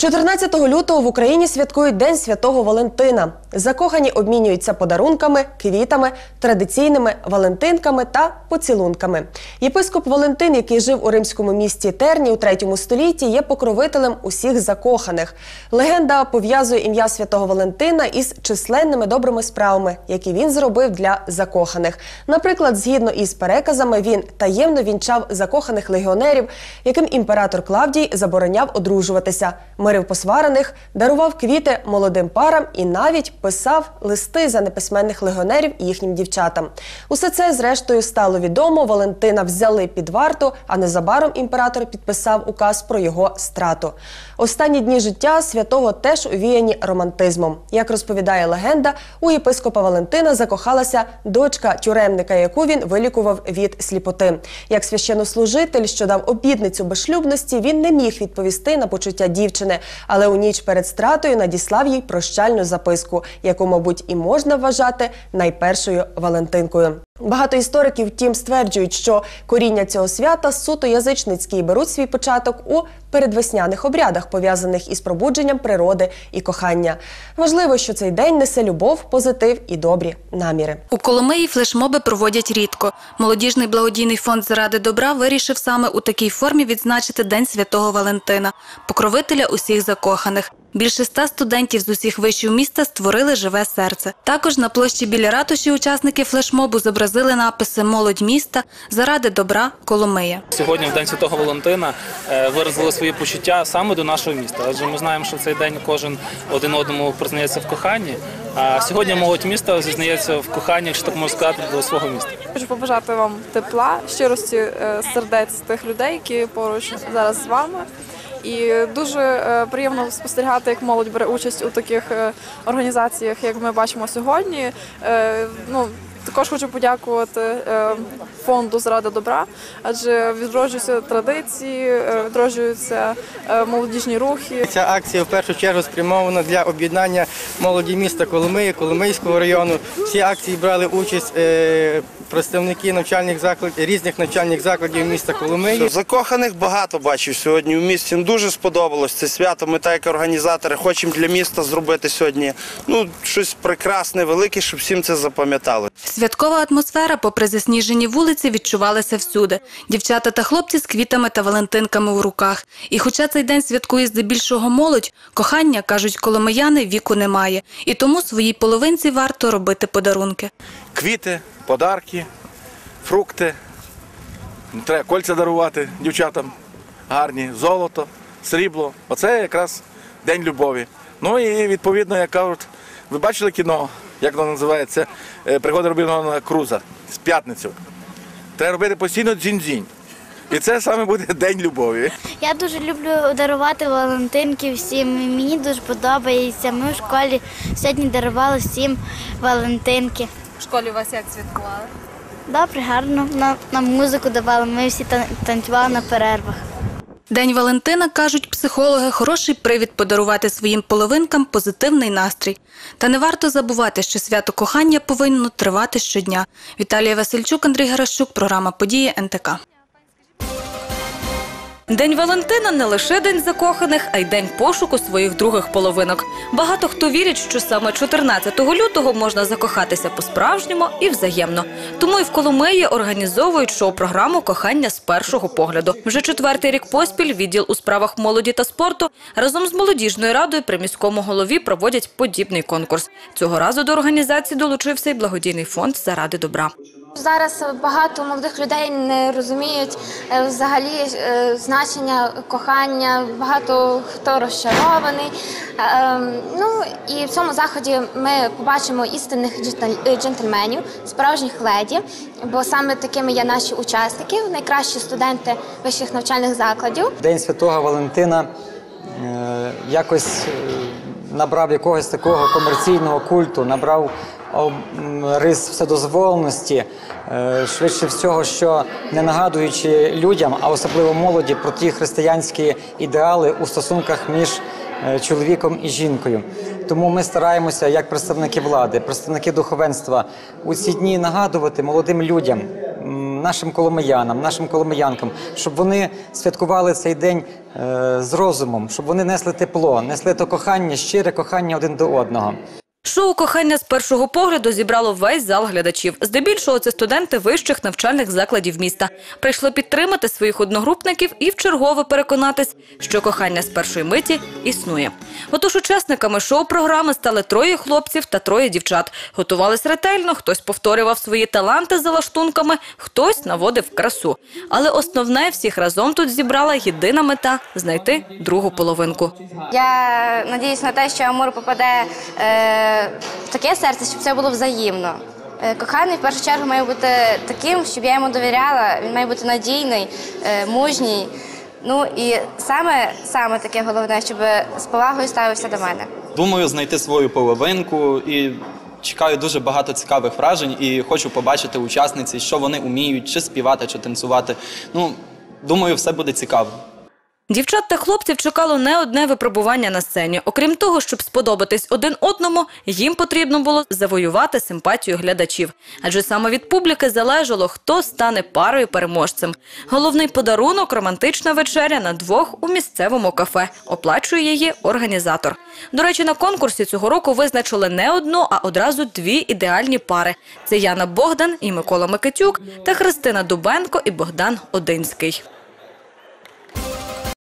14 лютого в Україні святкують День Святого Валентина. Закохані обмінюються подарунками, квітами, традиційними валентинками та поцілунками. Єпископ Валентин, який жив у римському місті Терні у 3 столітті, є покровителем усіх закоханих. Легенда пов'язує ім'я святого Валентина із численними добрими справами, які він зробив для закоханих. Наприклад, згідно із переказами, він таємно вінчав закоханих легіонерів, яким імператор Клавдій забороняв одружуватися мирив посварених, дарував квіти молодим парам і навіть писав листи за неписьменних легіонерів їхнім дівчатам. Усе це, зрештою, стало відомо. Валентина взяли під варту, а незабаром імператор підписав указ про його страту. Останні дні життя святого теж увіяні романтизмом. Як розповідає легенда, у єпископа Валентина закохалася дочка тюремника, яку він вилікував від сліпоти. Як священнослужитель, що дав обідницю безшлюбності, він не міг відповісти на почуття дівчини, але у ніч перед стратою надіслав їй прощальну записку, яку, мабуть, і можна вважати найпершою Валентинкою. Багато істориків, втім, стверджують, що коріння цього свята суто язичницькі і беруть свій початок у передвесняних обрядах, пов'язаних із пробудженням природи і кохання. Важливо, що цей день несе любов, позитив і добрі наміри. У Коломиї флешмоби проводять рідко. Молодіжний благодійний фонд заради добра вирішив саме у такій формі відзначити День Святого Валентина, покровителя усіх закоханих. Більше ста студентів з усіх вишів міста створили живе серце. Також на площі біля ратуші учасники флешмобу зобразили написи Молодь міста заради добра Коломия. Сьогодні, в День Святого Валентина, е, виразили свої почуття саме до нашого міста. Адже ми знаємо, що в цей день кожен один одному признається в коханні. А сьогодні молодь міста зізнається в коханні, якщо так можна сказати, до свого міста. Хочу побажати вам тепла, щирості е, сердець тих людей, які поруч зараз з вами. І дуже е, приємно спостерігати, як молодь бере участь у таких е, організаціях, як ми бачимо сьогодні. Е, Ну, також хочу подякувати е, фонду Зрада добра, адже відроджуються традиції, е, відроджуються е, молодіжні рухи. Ця акція в першу чергу спрямована для об'єднання молоді міста Коломиї, Коломийського району. Всі акції брали участь представники навчальних закладів різних навчальних закладів міста Коломиї. Закоханих багато бачив сьогодні в місті. Їм Дуже сподобалось це свято. Ми так як організатори хочемо для міста зробити сьогодні. Ну щось прекрасне, велике, щоб всім це запам'ятали. Святкова атмосфера, попри засніжені вулиці, відчувалася всюди. Дівчата та хлопці з квітами та валентинками у руках. І хоча цей день святкує здебільшого молодь, кохання, кажуть коломияни, віку немає. І тому своїй половинці варто робити подарунки. квіти, подарки, фрукти. Треба кольця дарувати дівчатам гарні, золото, срібло. Оце якраз день любові. Ну і відповідно, як кажуть, ви бачили кіно, як воно називається? Е, Пригоди Робінгтона Круза з п'ятницю. Треба робити постійно дзінь-дзінь. І це саме буде день любові. Я дуже люблю дарувати Валентинки всім. Мені дуже подобається. Ми в школі сьогодні дарували всім Валентинки. В школі у вас як святкували? Добре, гарно. Нам, нам музику давали, ми всі тан- танцювали на перервах. День Валентина, кажуть психологи, хороший привід подарувати своїм половинкам позитивний настрій. Та не варто забувати, що свято кохання повинно тривати щодня. Віталія Васильчук, Андрій Гарашук, програма Події НТК. День Валентина не лише день закоханих, а й день пошуку своїх других половинок. Багато хто вірить, що саме 14 лютого можна закохатися по-справжньому і взаємно. Тому і в Коломиї організовують шоу-програму Кохання з першого погляду. Вже четвертий рік поспіль відділ у справах молоді та спорту разом з молодіжною радою при міському голові проводять подібний конкурс. Цього разу до організації долучився й благодійний фонд заради добра. Зараз багато молодих людей не розуміють е, взагалі е, значення кохання. Багато хто розчарований. Е, ем, Ну і в цьому заході ми побачимо істинних джентльменів, справжніх леді, бо саме такими є наші учасники, найкращі студенти вищих навчальних закладів. День Святого Валентина якось набрав якогось такого комерційного культу, набрав рис вседозволеності, е, швидше всього, що не нагадуючи людям, а особливо молоді, про ті християнські ідеали у стосунках між е, чоловіком і жінкою. Тому ми стараємося, як представники влади, представники духовенства, у ці дні нагадувати молодим людям, нашим коломиянам, нашим коломиянкам, щоб вони святкували цей день е, з розумом, щоб вони несли тепло, несли то кохання, щире кохання один до одного. Шоу кохання з першого погляду зібрало весь зал глядачів. Здебільшого це студенти вищих навчальних закладів міста. Прийшли підтримати своїх одногрупників і вчергове переконатись, що кохання з першої миті існує. Отож, учасниками шоу-програми стали троє хлопців та троє дівчат. Готувались ретельно, хтось повторював свої таланти за лаштунками, хтось наводив красу. Але основне всіх разом тут зібрала єдина мета знайти другу половинку. Я надіюсь на те, що Амур попаде е, в таке серце, щоб це було взаємно. Е, Коханий в першу чергу має бути таким, щоб я йому довіряла. Він має бути надійний, е, мужній. Ну і саме, саме таке головне, щоб з повагою ставився до мене. Думаю, знайти свою половинку і чекаю дуже багато цікавих вражень і хочу побачити учасниці, що вони вміють, чи співати, чи танцювати. Ну, думаю, все буде цікаво. Дівчат та хлопців чекало не одне випробування на сцені. Окрім того, щоб сподобатись один одному, їм потрібно було завоювати симпатію глядачів. Адже саме від публіки залежало, хто стане парою переможцем. Головний подарунок романтична вечеря на двох у місцевому кафе. Оплачує її організатор. До речі, на конкурсі цього року визначили не одну, а одразу дві ідеальні пари: це Яна Богдан і Микола Микитюк та Христина Дубенко і Богдан Одинський.